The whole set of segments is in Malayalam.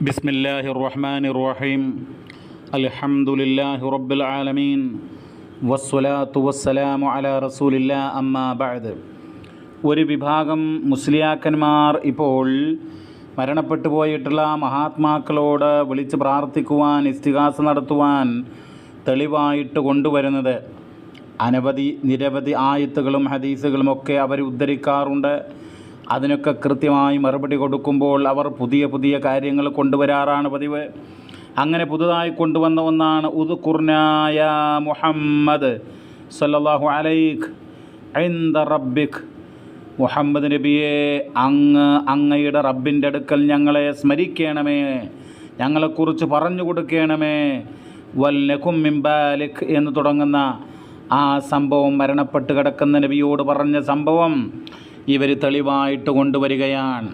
بسم الله الرحمن الرحيم الحمد لله رب العالمين والصلاة والسلام على رسول الله أما بعد ഒരു വിഭാഗം മുസ്ലിയാക്കന്മാർ ഇപ്പോൾ മരണപ്പെട്ടു പോയിട്ടുള്ള മഹാത്മാക്കളോട് വിളിച്ച് പ്രാർത്ഥിക്കുവാൻ ഇസ്തിഹാസ നടത്തുവാൻ തെളിവായിട്ട് കൊണ്ടുവരുന്നത് അനവധി നിരവധി ആയത്തുകളും ഹദീസുകളും ഒക്കെ അവർ ഉദ്ധരിക്കാറുണ്ട് അതിനൊക്കെ കൃത്യമായി മറുപടി കൊടുക്കുമ്പോൾ അവർ പുതിയ പുതിയ കാര്യങ്ങൾ കൊണ്ടുവരാറാണ് പതിവ്. അങ്ങനെ പുതുതായി കൊണ്ടുവന്ന ഒന്നാണ് ഉദ് കുർനായ മുഹമ്മദ് സല്ലാഹു അലൈഖ് ഐന്ദ റബ്ബിഖ് മുഹമ്മദ് നബിയെ അങ്ങ് അങ്ങയുടെ റബ്ബിന്റെ അടുക്കൽ ഞങ്ങളെ സ്മരിക്കണമേ ഞങ്ങളെക്കുറിച്ച് പറഞ്ഞു കൊടുക്കണമേ. വല്ലഖും മിംബാലിഖ് എന്ന് തുടങ്ങുന്ന ആ സംഭവം മരണപ്പെട്ട് കിടക്കുന്ന നബിയോട് പറഞ്ഞ സംഭവം ഇവർ തെളിവായിട്ട് കൊണ്ടുവരികയാണ്.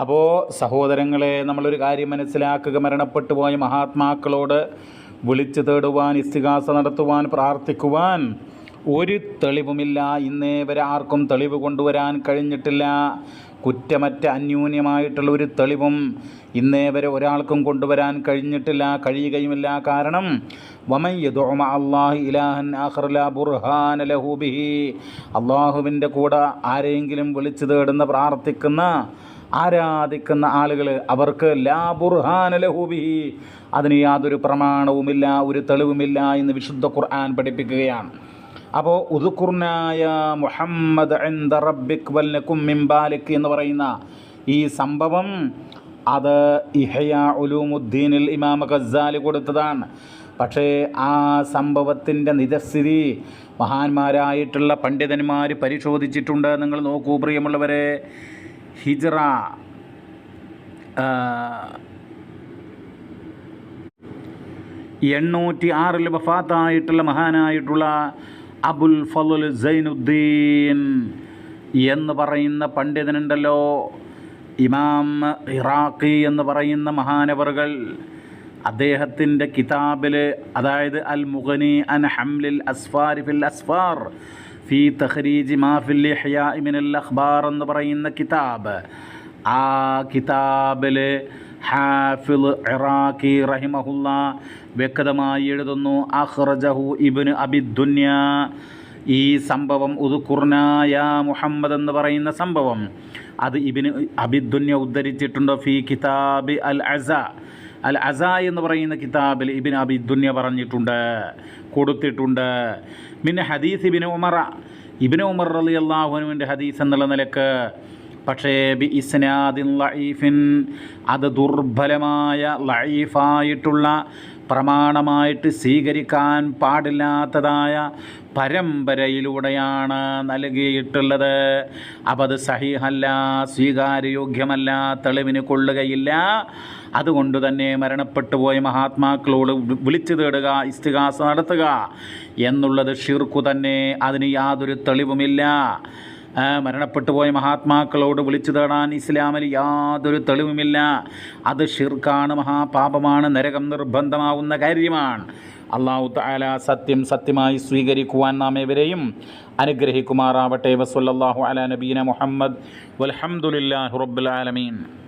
അപ്പോൾ സഹോദരങ്ങളെ നമ്മളൊരു കാര്യം മനസ്സിലാക്കുക. മരണപ്പെട്ടു പോയ മഹാത്മാക്കളോട് വിളിച്ചു തേടുവാൻ ഇസ്തികാസ നടത്തുവാൻ പ്രാർത്ഥിക്കുവാൻ ഒരു തെളിവുമില്ല. ഇന്നേ വരെ ആർക്കും തെളിവ് കൊണ്ടുവരാൻ കഴിഞ്ഞിട്ടില്ല. കുറ്റമറ്റ അന്യൂന്യമായിട്ടുള്ള ഒരു തെളിവും ഇന്നേ വരെ ഒരാൾക്കും കൊണ്ടുവരാൻ കഴിഞ്ഞിട്ടില്ല കഴിയുകയുമില്ല. കാരണം വമൻ യദുമ അള്ളാഹു ഇലാഹൻ ബുർഹാന ലഹൂബിഹി അള്ളാഹുവിന്റെ കൂടെ ആരെങ്കിലും വിളിച്ചു തേടുന്ന പ്രാർത്ഥിക്കുന്ന ആരാധിക്കുന്ന ആളുകൾ അവർക്ക് ലാ ബുർഹാന ലഹൂബിഹി അതിന് യാതൊരു പ്രമാണവുമില്ല ഒരു തെളിവുമില്ല എന്ന് വിശുദ്ധ ഖുർആൻ പഠിപ്പിക്കുകയാണ്. അപ്പോൾ ഉദുക്കുർനായ മുഹമ്മദ് എന്ത റബ്ബിക് വല്ലക്കും എന്ന് പറയുന്ന ഈ സംഭവം അത് ഇഹയ ഉലൂമുദ്ദീനിൽ ഇമാമ ഗസാലി കൊടുത്തതാണ്. പക്ഷേ ആ സംഭവത്തിന്റെ നിജസ്ഥിതി മഹാന്മാരായിട്ടുള്ള പണ്ഡിതന്മാർ പരിശോധിച്ചിട്ടുണ്ട്. നിങ്ങൾ നോക്കൂ പ്രിയമുള്ളവരെ ഹിജ്റ എണ്ണൂറ്റി ആറിൽ വഫാത്തായിട്ടുള്ള മഹാനായിട്ടുള്ള അബുൽ ഫലുൽ സൈനുദ്ദീൻ എന്ന് പറയുന്ന പണ്ഡിതനുണ്ടല്ലോ. ഇമാം ഇറാഖി എന്ന് പറയുന്ന മഹാനവറുകൾ. അദ്ദേഹത്തിന്റെ കിതാബിൽ അതായത് അൽ മുഗനി അൻ ഹംലിൽ അസ്ഫാരി ഫിൽ അസ്ഫാർ ഫി തഹ്രീജ് മാഫിൽ ഹയാ മിനൽ അഖ്ബാർ എന്ന് പറയുന്ന കിതാബ്. ആ കിതാബിൽ ഹാഫിൽ ഇറാഖി റഹിമഹുല്ല വ്യക്തമായി എഴുതുന്നു അഹ്റജഹു ഇബിന് അബിദുന്യ ഈ സംഭവം ഉദുക്കുർനായ മുഹമ്മദ് എന്ന് പറയുന്ന സംഭവം. അത് ഇബിന് അബിദുന്യ ഉദ്ധരിച്ചിട്ടുണ്ട്? ഫി കിതാബ് അൽ അസ. അൽ അസ എന്ന് പറയുന്ന കിതാബിൽ ഇബിൻ അബിദുന്യ പറഞ്ഞിട്ടുണ്ട് കൊടുത്തിട്ടുണ്ട്. പിന്നെ ഹദീസ് ഇബിന് ഉമറ. ഇബിന് ഉമർ അലി അള്ളാഹുനുവിന്റെ ഹദീസ് എന്നുള്ള നിലയ്ക്ക് പക്ഷേ ബി ഇസ്നാദിൻ ലൈഫിൻ അത് ദുർബലമായ ലൈഫായിട്ടുള്ള പ്രമാണമായിട്ട് സ്വീകരിക്കാൻ പാടില്ലാത്തതായ പരമ്പരയിലൂടെയാണ് നൽകിയിട്ടുള്ളത്. അപ്പം അത് സഹിഹല്ല സ്വീകാര്യയോഗ്യമല്ല തെളിവിന് കൊള്ളുകയില്ല. അതുകൊണ്ട് തന്നെ മരണപ്പെട്ടു പോയ മഹാത്മാക്കളോട് വിളിച്ചു തേടുക ഇസ്തിഹാസ നടത്തുക എന്നുള്ളത് ഷിർക്കു തന്നെ അതിന് യാതൊരു തെളിവുമില്ല. മരണപ്പെട്ടു പോയ മഹാത്മാക്കളോട് വിളിച്ചു തേടാൻ ഇസ്ലാമിൽ യാതൊരു തെളിവുമില്ല. അത് ഷിർക്കാണ് മഹാപാപമാണ് നരകം നിർബന്ധമാവുന്ന കാര്യമാണ്. അള്ളാഹു താല സത്യം സത്യമായി സ്വീകരിക്കുവാൻ നാം ഏവരെയും അനുഗ്രഹിക്കുമാറാവട്ടെ. വസല്ലാഹു അല നബീന മുഹമ്മദ്. വലഹമുല്ലാ റബ്ബുൽ ആലമീൻ.